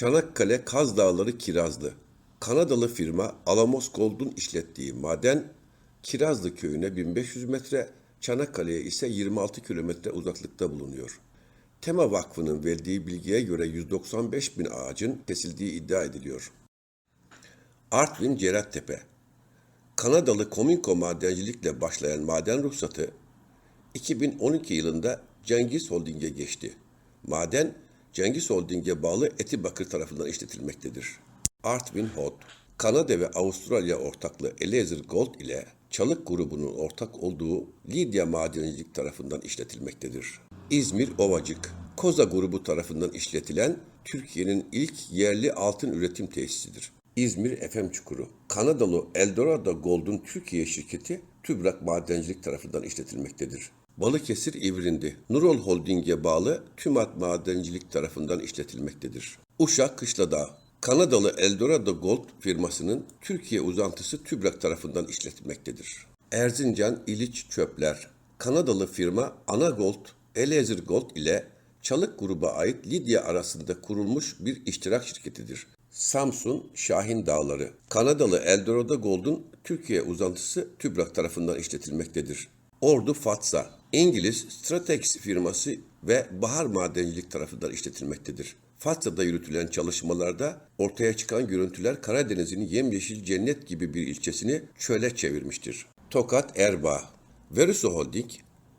Çanakkale Kaz Dağları Kirazlı. Kanadalı firma Alamos Gold'un işlettiği maden Kirazlı köyüne 1500 metre, Çanakkale'ye ise 26 kilometre uzaklıkta bulunuyor. Tema Vakfı'nın verdiği bilgiye göre 195 bin ağacın kesildiği iddia ediliyor. Artvin Cerattepe Kanadalı Cominco madencilikle başlayan maden ruhsatı 2012 yılında Cengiz Holding'e geçti. Maden Cengiz Holding'e bağlı Etibakır tarafından işletilmektedir. Artvin Hot, Kanada ve Avustralya ortaklığı Eliezer Gold ile Çalık grubunun ortak olduğu Lidya Madencilik tarafından işletilmektedir. İzmir Ovacık, Koza grubu tarafından işletilen Türkiye'nin ilk yerli altın üretim tesisidir. İzmir Efem Çukuru, Kanadalı Eldorado Gold'un Türkiye şirketi Tübrak Madencilik tarafından işletilmektedir. Balıkesir İvrindi, Nurol Holding'e bağlı Tümat Madencilik tarafından işletilmektedir. Uşak Kışladağ, Kanadalı Eldorado Gold firmasının Türkiye uzantısı Tübrak tarafından işletilmektedir. Erzincan İliç Çöpler, Kanadalı firma Anagold, Eliezer Gold ile Çalık gruba ait Lidya arasında kurulmuş bir iştirak şirketidir. Samsun Şahin Dağları, Kanadalı Eldorado Gold'un Türkiye uzantısı Tübrak tarafından işletilmektedir. Ordu Fatsa, İngiliz Stratex firması ve Bahar Madencilik tarafından işletilmektedir. Fatsa'da yürütülen çalışmalarda ortaya çıkan görüntüler Karadeniz'in yemyeşil cennet gibi bir ilçesini çöle çevirmiştir. Tokat Erbaa Verusu Holding,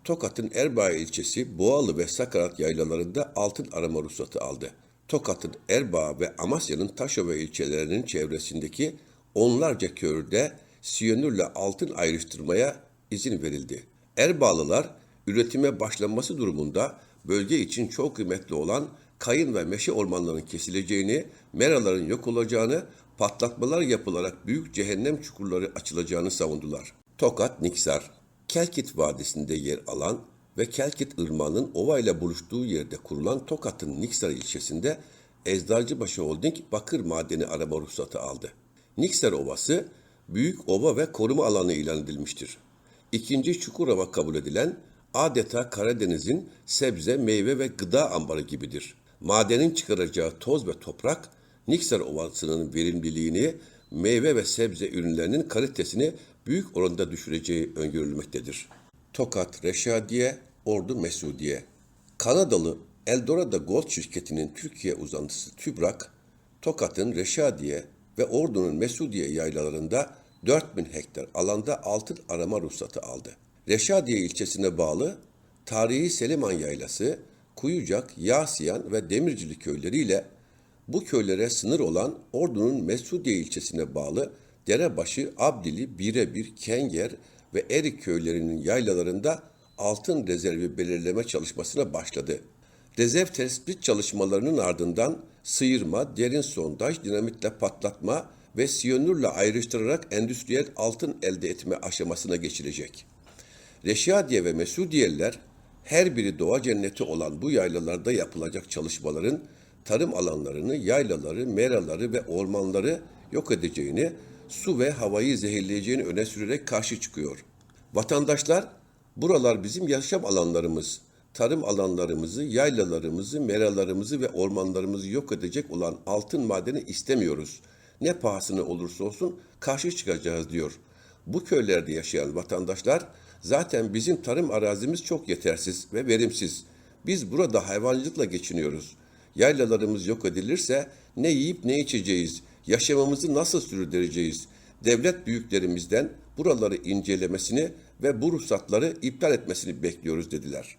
Tokat'ın Erbaa ilçesi Boğalı ve Sakarat yaylalarında altın arama ruhsatı aldı. Tokat'ın Erbaa ve Amasya'nın Taşova ilçelerinin çevresindeki onlarca köyde siyanürle altın ayrıştırmaya izin verildi. Erbağlılar üretime başlanması durumunda bölge için çok kıymetli olan kayın ve meşe ormanlarının kesileceğini, meraların yok olacağını, patlatmalar yapılarak büyük cehennem çukurları açılacağını savundular. Tokat Niksar, Kelkit Vadisi'nde yer alan ve Kelkit Irmağı'nın ova ile buluştuğu yerde kurulan Tokat'ın Niksar ilçesinde Eczacıbaşı Holding bakır madeni arama ruhsatı aldı. Niksar Ovası büyük ova ve koruma alanı ilan edilmiştir. İkinci Çukurova kabul edilen adeta Karadeniz'in sebze, meyve ve gıda ambarı gibidir. Madenin çıkaracağı toz ve toprak Niksar Ovası'nın verimliliğini, meyve ve sebze ürünlerinin kalitesini büyük oranda düşüreceği öngörülmektedir. Tokat Reşadiye, Ordu Mesudiye. Kanadalı Eldorado Gold şirketinin Türkiye uzantısı TÜBRAK, Tokat'ın Reşadiye ve Ordu'nun Mesudiye yaylalarında 4000 hektar alanda altın arama ruhsatı aldı. Reşadiye ilçesine bağlı tarihi Seliman Yaylası, Kuyucak, Yasiyan ve Demircili köyleriyle bu köylere sınır olan Ordu'nun Mesudiye ilçesine bağlı Derebaşı, Abdili, Birebir, Kenger ve Erik köylerinin yaylalarında altın rezervi belirleme çalışmasına başladı. Rezerv tespit çalışmalarının ardından sıyırma, derin sondaj, dinamitle patlatma ve siyanürle ayrıştırarak endüstriyel altın elde etme aşamasına geçilecek. Reşadiye ve Mesudiyeliler her biri doğa cenneti olan bu yaylalarda yapılacak çalışmaların tarım alanlarını, yaylaları, meraları ve ormanları yok edeceğini, su ve havayı zehirleyeceğini öne sürerek karşı çıkıyor. Vatandaşlar, buralar bizim yaşam alanlarımız, tarım alanlarımızı, yaylalarımızı, meralarımızı ve ormanlarımızı yok edecek olan altın madeni istemiyoruz. Ne pahasına olursa olsun karşı çıkacağız diyor. Bu köylerde yaşayan vatandaşlar zaten bizim tarım arazimiz çok yetersiz ve verimsiz. Biz burada hayvancılıkla geçiniyoruz. Yaylalarımız yok edilirse ne yiyip ne içeceğiz, yaşamamızı nasıl sürdüreceğiz? Devlet büyüklerimizden buraları incelemesini ve bu ruhsatları iptal etmesini bekliyoruz dediler.